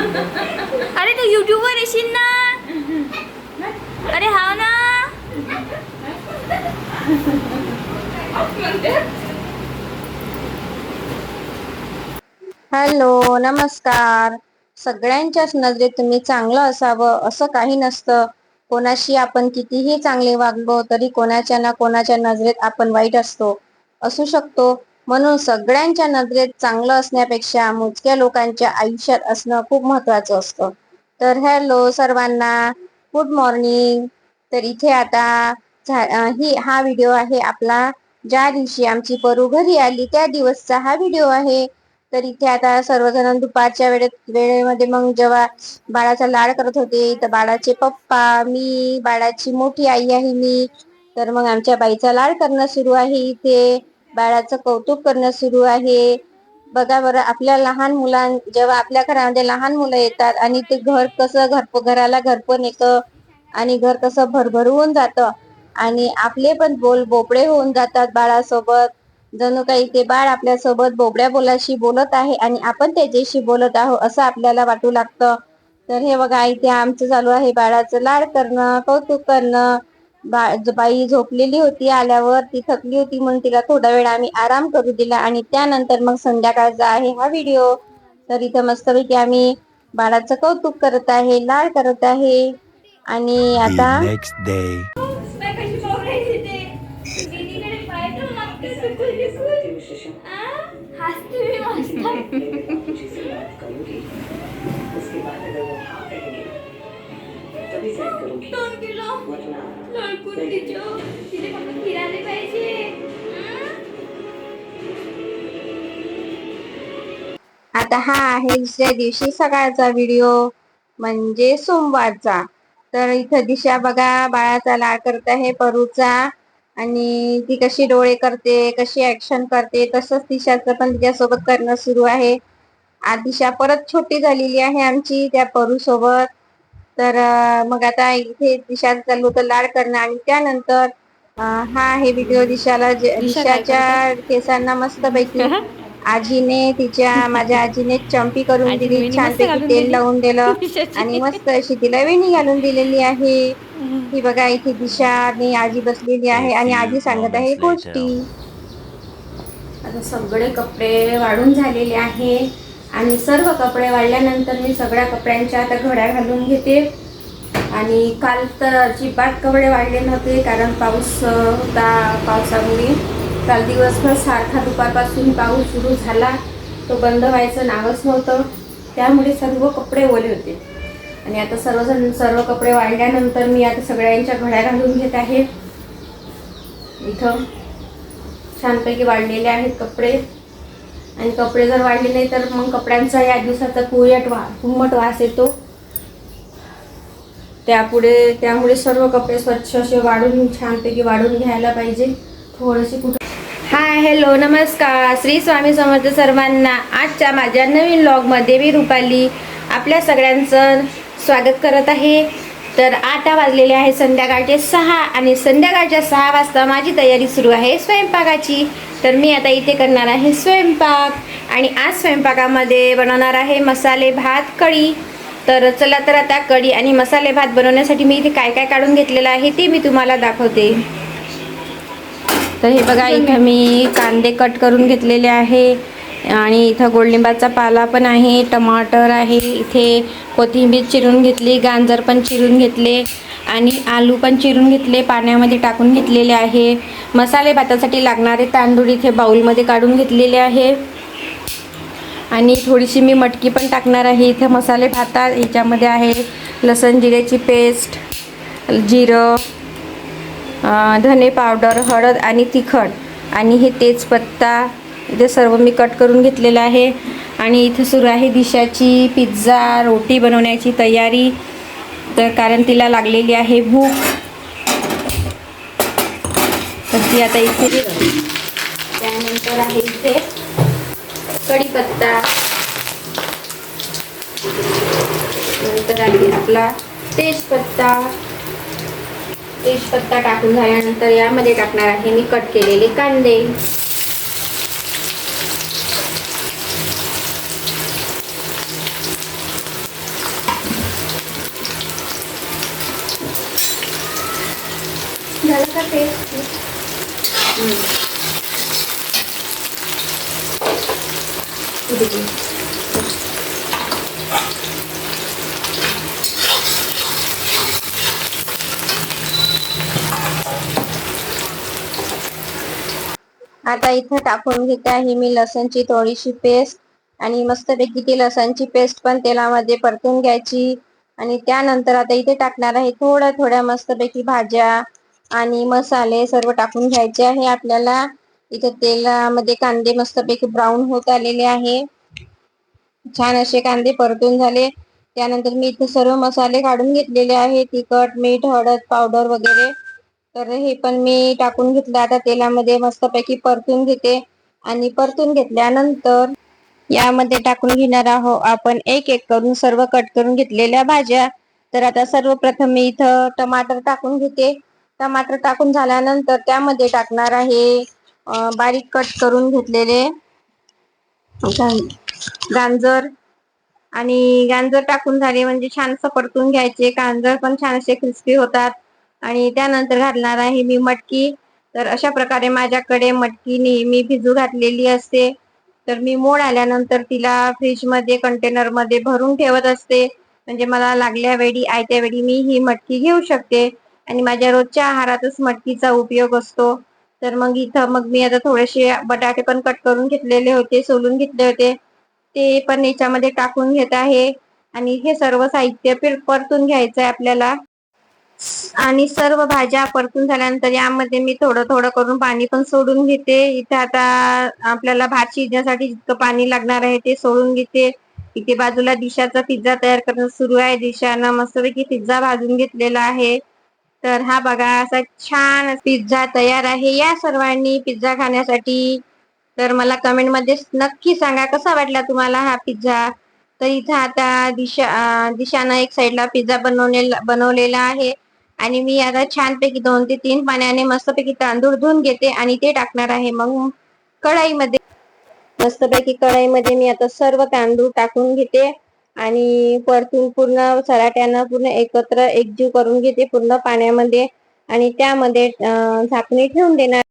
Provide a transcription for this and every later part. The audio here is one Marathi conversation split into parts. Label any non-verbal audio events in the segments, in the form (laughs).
अरे तू युट्यूबवर येशील ना? अरे हा ना? हॅलो नमस्कार. सगळ्यांच्याच नजरेत तुम्ही चांगलं असावं असं काही नसतं. कोणाशी आपण कितीही चांगले वागलो तरी कोणाच्या ना कोणाच्या नजरेत आपण वाईट असतो. असू शकतो म्हणून सगळ्यांच्या नजरेत चांगलं असण्यापेक्षा मोजक्या लोकांच्या आयुष्यात असणं खूप महत्वाचं असतं. तर हॅलो सर्वांना गुड मॉर्निंग तर इथे आता झा- ही हा व्हिडिओ आहे आपला. ज्या दिवशी आमची परू घरी आली त्या दिवसचा हा व्हिडिओ आहे. तर इथे आता सर्वजण दुपारच्या वेळेत वेळेमध्ये मग जेव्हा बाळाचा लाड करत होते तर बाळाचे पप्पा मी बाळाची मोठी आई आहे मी. तर मग आमच्या बाईचा लाड करणं सुरू आहे इथे. बाळाचं कौतुक करणं सुरू आहे. बघा बरं आपल्या लहान मुलां जेव्हा आपल्या घरामध्ये लहान मुलं येतात आणि ते घर कसं घर घराला घरपण येतं आणि घर कसं भरभरून जातं आणि आपले पण बोल बोबडे होऊन जातात बाळासोबत. जणू काही ते बाळ आपल्यासोबत बोबड्या बोलाशी बोलत आहे आणि आपण त्याच्याशी बोलत आहोत असं आपल्याला वाटू लागतं. तर हे बघा इथे आमचं चालू आहे बाळाचं लाड करणं कौतुक करणं. बाई झोपलेली होती आल्यावर ती थकली होती म्हणून तिला थोडा वेळ आम्ही आराम करू दिला आणि त्यानंतर मग संध्याकाळचा आहे हा व्हिडिओ. तर इथं मस्तपैकी आम्ही बाळाचं कौतुक करत आहे लाड करत आहे. आणि आता लडकून फक्त फिरायला पाहिजे. हं? आता हा आहे दुसऱ्या दिवशी सकाळचा व्हिडिओ म्हणजे सोमवारचा. तर इथं दिशा बघा बाळाचा लाड करत आहे परूचा. आणि ती कशी डोळे करते कशी ऍक्शन करते तसंच दिशाचं पण तिच्यासोबत करणं सुरू आहे. आ दिशा परत छोटी झालेली आहे आमची त्या परू सोबत तर मग आता इथे दिशा चालू होतं लाड करणं आणि त्यानंतर हा आहे व्हिडिओ दिशाला दिशाच्या केसांना मस्तपैकी आजीने तिच्या माझ्या आजीने चंपी करून आजीने दिली मस्त छानपैकी तेल. लावून दिलं. (laughs) आणि मस्त अशी तिला वेणी घालून दिलेली आहे. ही बघा इथे दिशा आणि आजी बसलेली आहे आणि आजी सांगत आहे गोष्टी. आता सगळे कपडे वाढून झालेले आहे आणि सर्व कपडे वाढल्यानंतर मी सगळ्या कपड्यांच्या आता घड्या घालून घेते. आणि काल तर अजिबात कपडे वाढले नव्हते कारण पाऊस होता पावसामुळे. काल दिवसभर सारखा दुपारपासून पाऊस सुरू झाला. तो बंद व्हायचं नावच नव्हतं. त्यामुळे सर्व कपडे ओले होते. आणि आता सर्वजण सर्व कपडे वाढल्यानंतर मी आता सगळ्यांच्या घड्या घालून घेत आहे. इथं छानपैकी वाढलेले आहेत कपडे. आणि कपडे जर वाढले नाही तर मग कपड्यांचा या दिवसाचा कुयट वा कुंमट वास येतो. त्यापुढे त्यामुळे सर्व कपडे स्वच्छ असे वाढून छानपैकी वाढून घ्यायला पाहिजे. थोडेसे कुठे हाय हॅलो नमस्कार. श्री स्वामी समर्थ सर्वांना आजच्या माझ्या नवीन ब्लॉगमध्ये मी रुपाली आपल्या सगळ्यांचं स्वागत करत आहे. तर आता वाजलेले आहे संध्याकाळचे सहा आणि संध्याकाळच्या सहा वाजता माझी तयारी सुरू आहे स्वयंपाकाची. तर मी आता इथे करणार आहे स्वयंपाक. आणि आज स्वयंपाकामध्ये बनवणार आहे मसाले भात कढी. तर चला तर आता कढी आणि मसाले भात बनवण्यासाठी मी इथे काय काय काढून घेतलेलं आहे ते मी तुम्हाला दाखवते. तर हे बघा इथं मी कांदे कट करून घेतलेले आहे. आणि इथं गोडलिंबाचा पाला पण आहे टमाटर आहे इथे कोथिंबीर चिरून घेतली गाजर पण चिरून घेतले आणि आलू पण चिरून घेतले पाण्यामध्ये टाकून घेतलेले आहे. मसाले भातासाठी लागणारे तांदूळ इथे बाऊलमध्ये काढून घेतलेले आहे. आणि थोडीशी मी मटकी पण टाकणार आहे. इथे मसाले भातात याच्यामध्ये आहे. लसण जिऱ्याची पेस्ट जिरं धने पावडर हळद आणि तिखट. आणि हे तेजपत्ता इथे सर्व मी कट करून घेतलेलं आहे. आणि इथे सुरू आहे दिशाची पिझ्झा रोटी बनवण्याची तयारी. तर कारण तिला लागलेली आहे भूक. तर ती आता इथे त्यानंतर आहे इथे कढीपत्ता. नंतर आहे आपला तेजपत्ता. तेजपत्ता टाकून झाल्यानंतर यामध्ये टाकणार आहे मी कट केलेले कांदे. झालं का पेस्ट आता इथं टाकून घेते आहे मी लसणची थोडीशी पेस्ट आणि मस्तपैकी ती लसणची पेस्ट पण तेलामध्ये परतून घ्यायची. आणि त्यानंतर आता इथे टाकणार आहे थोड्या थोड्या मस्तपैकी भाज्या. आणि मसाले सर्व टाकून घ्यायचे आहे. आपल्याला इथे तेलामध्ये कांदे मस्तपैकी ब्राऊन होत आलेले आहे. छान असे कांदे परतून झाले. त्यानंतर मी इथे सर्व मसाले काढून घेतलेले आहे. तिखट मीठ हळद पावडर वगैरे. तर हे पण मी टाकून घेतलं. आता तेलामध्ये मस्तपैकी परतून घेते. आणि परतून घेतल्यानंतर यामध्ये टाकून घेणार आहोत आपण एक एक करून सर्व कट करून घेतलेल्या भाज्या. तर आता सर्वप्रथम मी इथं टमाटर टाकून घेते. टमाटर टाकून झाल्यानंतर त्यामध्ये टाकणार आहे बारीक कट करून घेतलेले. गाजर गांजर आणि गांजर टाकून झाले म्हणजे छानसं परतून घ्यायचे. गांजर पण छान असे क्रिस्पी होतात. आणि त्यानंतर घालणार आहे मी मटकी. तर अशा प्रकारे माझ्याकडे मटकी नेहमी भिजू घातलेली असते. तर मी मोड आल्यानंतर तिला फ्रीजमध्ये कंटेनरमध्ये भरून ठेवत असते. म्हणजे मला लागल्या वेळी आयत्या वेळी मी ही मटकी घेऊ शकते. आणि माझ्या रोजच्या आहारातच मटकीचा उपयोग असतो. तर मग इथं मग मी आता थोडेसे बटाटे पण कट करून घेतलेले होते सोलून घेतले होते. ते पण याच्यामध्ये टाकून घेत आहे. आणि हे सर्व साहित्य परतून घ्यायचं आहे आपल्याला. आणि सर्व भाज्या परतून झाल्यानंतर यामध्ये मी थोडं थोडं करून पाणी पण सोडून घेते. इथे आता आपल्याला भात शिजण्यासाठी जितकं पाणी लागणार आहे ते सोडून घेते. इथे बाजूला दिशाचा पिझ्झा तयार करणं सुरू आहे. दिशानं मस्तपैकी पिझ्झा भाजून घेतलेला आहे. तर हा बघा असा छान पिझ्झा तयार आहे. या सर्वांनी पिझ्झा खाण्यासाठी तर मला कमेंटमध्ये नक्की सांगा कसा वाटला तुम्हाला हा पिझ्झा? तर इथं आता दिशा दिशानं एक साईडला पिझ्झा बनवलेला बनवलेला आहे. आणि मी आता छानपैकी दोन ते तीन पाण्याने मस्तपैकी तांदूळ धुवून घेते आणि ते टाकणार आहे. मग कढाईमध्ये मस्तपैकी कढाईमध्ये मी आता सर्व तांदूळ टाकून घेते. आणि परतून पूर्ण सराट्यानं पूर्ण एकत्र एकजीव करून घेते पूर्ण पाण्यामध्ये. आणि त्यामध्ये झाकणी ठेवून देणार.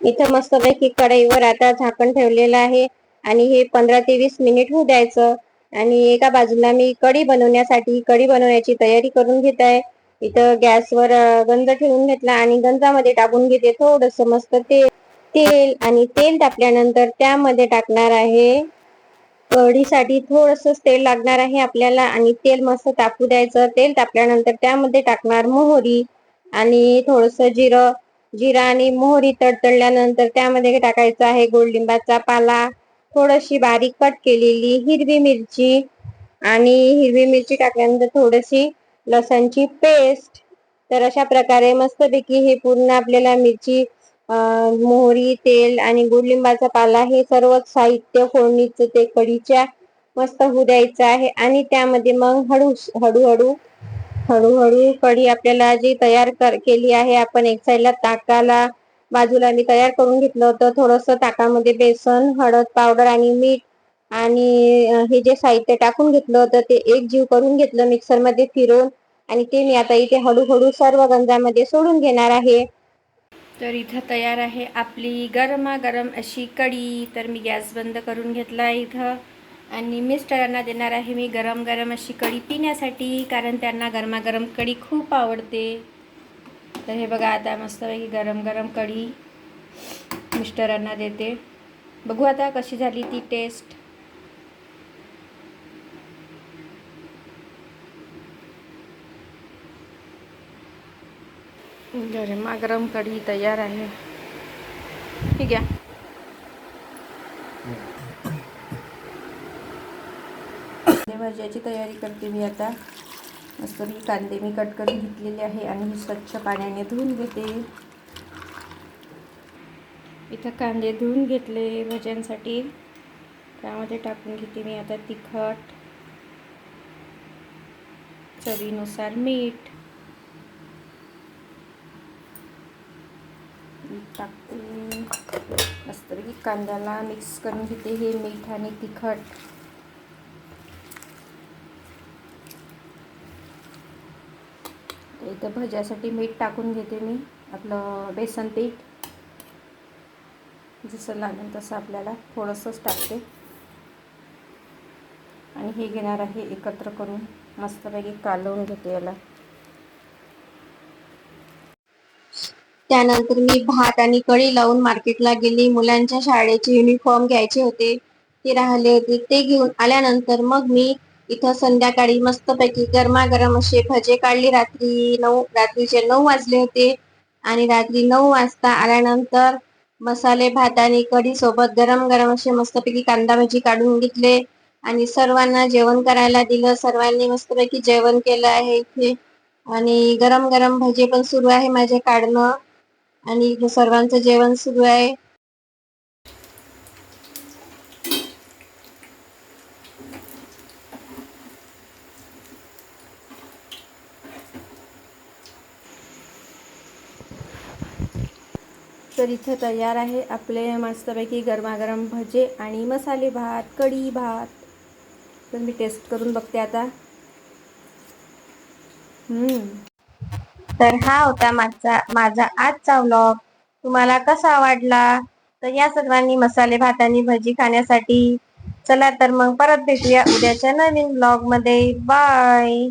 इथं मस्तपैकी कढईवर आता झाकण ठेवलेलं आहे. आणि हे पंधरा ते वीस मिनिट होऊ द्यायचं. आणि एका बाजूला मी कढी बनवण्यासाठी कढी बनवण्याची तयारी करून घेत आहे. इथं गॅसवर गंज ठेवून घेतला आणि गंजामध्ये टाकून घेते. थोडस मस्त तेल तेल आणि तेल टाकल्यानंतर त्यामध्ये टाकणार आहे. कढीसाठी थोडस तेल लागणार आहे आपल्याला आणि तेल मस्त तापू द्यायचं. तेल तापल्यानंतर त्यामध्ये टाकणार मोहरी आणि थोडस जिरं जिरा आणि मोहरी तडतडल्यानंतर त्यामध्ये टाकायचं आहे गोडलिंबाचा पाला. थोडीशी बारीक कट केलेली हिरवी मिरची आणि हिरवी मिरची टाकल्यानंतर थोडीशी लसणची पेस्ट. तर अशा प्रकारे मस्तपैकी हे पूर्ण आपल्याला मिरची मोहरी तेल आणि गुडलिंबाचा पाला हे सर्व साहित्य फोडणीचं ते कढीच्या मस्त होऊ द्यायचं आहे. आणि त्यामध्ये मग हळू हळूहळू हळूहळू कढी आपल्याला जी तयार कर केली आहे आपण एक साईडला ताकाला बाजूला मी तयार करून घेतलं होतं. थोडंसं ताकामध्ये बेसन हळद पावडर आणि मीठ आणि हे जे साहित्य टाकून घेतलं होतं ते एक जीव करून घेतलं मिक्सरमध्ये फिरवून आणि ते मी आता इथे हळूहळू सर्व गंजामध्ये सोडून घेणार आहे. तर इथं तयार आहे आपली गरमागरम अशी कढी. तर मी गॅस बंद करून घेतला आहे इथं. आणि मिस्टरांना देणार आहे मी गरम गरम अशी कढी पिण्यासाठी कारण त्यांना गरमागरम कढी खूप आवडते. तर हे बघा आता मस्तपैकी गरम गरम कढी मिस्टरांना देते. बघू आता कशी झाली ती टेस्ट. गरमागरम कढी तयार आहे. ठीक आहे कांदे भाज्याची तयारी करते मी आता. मस्त मी कांदे मी कट करून घेतलेले आहे आणि हे स्वच्छ पाण्याने धुवून घेते. इथं कांदे धुवून घेतले भाज्यांसाठी. त्यामध्ये टाकून घेते मी आता तिखट चवीनुसार मीठ. मीठ टाकून मस्तपैकी कांद्याला मिक्स करून घेते हे मीठ आणि तिखट. इथं भज्यासाठी मीठ टाकून घेते मी आपलं बेसन पीठ. जसं लागेल तसं आपल्याला थोडंसंच टाकते. आणि हे घेणार आहे एकत्र करून मस्तपैकी कालवून घेते याला. त्यानंतर मी भात आणि कढी लावून मार्केटला गेली. मुलांच्या शाळेचे युनिफॉर्म घ्यायचे होते. ते राहिले होते. ते घेऊन आल्यानंतर मग मी इथं संध्याकाळी मस्तपैकी गरमागरम असे भजे काढले. रात्री नऊ रात्रीचे नऊ वाजले होते. आणि रात्री नऊ वाजता आल्यानंतर मसाले भात आणि कढी सोबत गरम गरम असे मस्तपैकी कांदा भजी काढून घेतले. आणि सर्वांना जेवण करायला दिलं. सर्वांनी मस्तपैकी जेवण केलं आहे इथे. आणि गरम गरम भजे पण सुरू आहे माझे काढणं. आणि इथे सर्वांचं जेवण सुरू आहे. तर इथे तयार आहे आपले मस्तपैकी गरमागरम भजे आणि मसाले भात कढी भात. तर मी टेस्ट करून बघते आता. हम्म. तर हा होता माझा माझा आजचा व्लॉग तुम्हाला कसा आवडला तर या सर्वांनी मसाले भात आणि भजी खाण्यासाठी चला तर मग परत भेटूया उद्याच्या नवीन ब्लॉगमध्ये. बाय